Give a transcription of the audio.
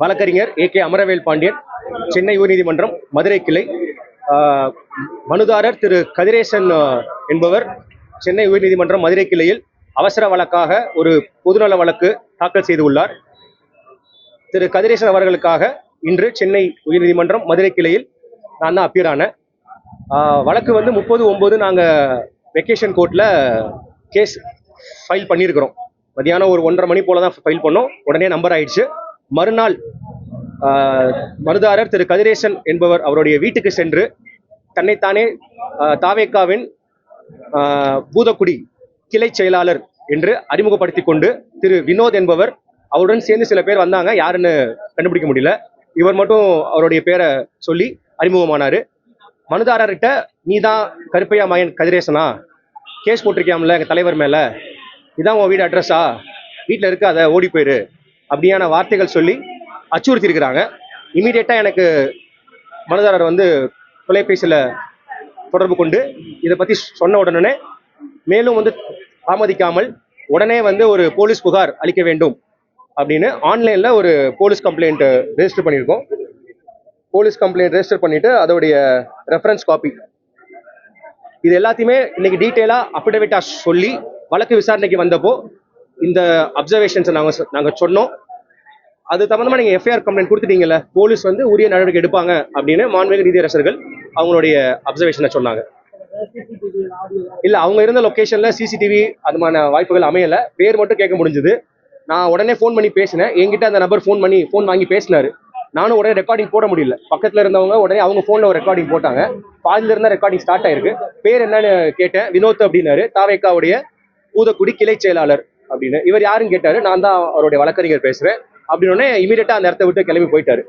வழக்கறிஞர் A K Amaravel Pandian Chennai உயர்நீதிமன்றம் மதுரை கிளை. மனுதாரர் திரு கதிரேசன் என்பவர் சென்னை உயர்நீதிமன்றம் மதுரை கிளையில் அவசர வழக்காக ஒரு பொதுநல வழக்கு தாக்கல் செய்துள்ளார். திரு கதிரேசன் அவர்களுக்காக இன்று சென்னை உயர்நீதிமன்றம் மதுரை கிளையில் நான் தான் அப்பியரானேன் ஆனேன் வழக்கு வந்து முப்பது ஒம்பது நாங்கள் வெக்கேஷன் கோர்ட்டில் கேஸ் ஃபைல் பண்ணியிருக்கிறோம். மதியானம் ஒரு ஒன்றரை மணி போல தான் ஃபைல் பண்ணோம். உடனே நம்பர் ஆயிடுச்சு. மறுநாள் மருதாரர் மனுதாரர் திரு கதிரேசன் என்பவர் அவருடைய வீட்டுக்கு சென்று தன்னைத்தானே தாவேக்காவின் பூதக்குடி கிளை செயலாளர் என்று அறிமுகப்படுத்தி கொண்டு திரு வினோத் என்பவர் அவருடன் சேர்ந்து சில பேர் வந்தாங்க. யாருன்னு கண்டுபிடிக்க முடியல. இவர் மட்டும் அவருடைய பேரை சொல்லி அறிமுகமானாரு. மனுதாரர்கிட்ட நீ தான் கருப்பையா மயன் கதிரேசனா? கேஸ் போட்டிருக்கியாம்ல எங்கள் தலைவர் மேலே? இதான் உன் வீடு அட்ரஸா வீட்டில் இருக்க அதை ஓடி போயிரு. அப்படியான வார்த்தைகள் சொல்லி அச்சுறுத்தி இருக்கிறாங்க இமீடியட்டாக எனக்கு மனுதாரர் வந்து தொலைபேசியில் தொடர்பு கொண்டு இதை பற்றி சொன்ன உடனே மேலும் வந்து தாமதிக்காமல் உடனே வந்து ஒரு போலீஸ் புகார் அளிக்க வேண்டும் அப்படின்னு ஆன்லைனில் ஒரு போலீஸ் கம்ப்ளைண்ட் ரெஜிஸ்டர் பண்ணியிருக்கோம். போலீஸ் கம்ப்ளைண்ட் ரெஜிஸ்டர் பண்ணிவிட்டு அதோடைய ரெஃபரன்ஸ் காப்பி இது எல்லாத்தையுமே இன்னைக்கு டீட்டெயிலாக அஃபிடவிட்டாக சொல்லி வழக்கு விசாரணைக்கு வந்தப்போ இந்த அப்சர்வேஷன்ஸை நாங்கள் நாங்கள் சொன்னோம். அது சம்மந்தமாக நீங்கள் எஃப்ஐஆர் கம்ப்ளைண்ட் கொடுத்துட்டீங்கல்ல போலீஸ் வந்து உரிய நடவடிக்கை எடுப்பாங்க அப்படின்னு மாண்புமிகு நீதியரசர்கள் அவங்களுடைய அப்சர்வேஷனை சொன்னாங்க. இல்லை அவங்க இருந்த லொக்கேஷனில் சிசிடிவி அதுமான வாய்ப்புகள் அமையலை. பேர் மட்டும் கேட்க முடிஞ்சுது. நான் உடனே ஃபோன் பண்ணி பேசினேன். என்கிட்ட அந்த நபர் ஃபோன் பண்ணி ஃபோன் வாங்கி பேசினார். நானும் உடனே ரெக்கார்டிங் போட முடியல. பக்கத்தில் இருந்தவங்க உடனே அவங்க ஃபோனில் ஒரு ரெக்கார்டிங் போட்டாங்க. பாதியில் இருந்தால் ரெக்கார்டிங் ஸ்டார்ட் ஆயிருக்கு. பேர் என்னன்னு கேட்டேன். வினோத் அப்படின்னாரு. தாவேக்காவுடைய பூதக்குடி கிளை செயலாளர். அப்படின்னு. இவர் யாருன்னு கேட்டாரு? நான் தான் அவருடைய வழக்கறிஞர் பேசுறேன். அப்படின்னு இமீடியட்டா அந்த இடத்த விட்டு கிளம்பி போயிட்டாரு.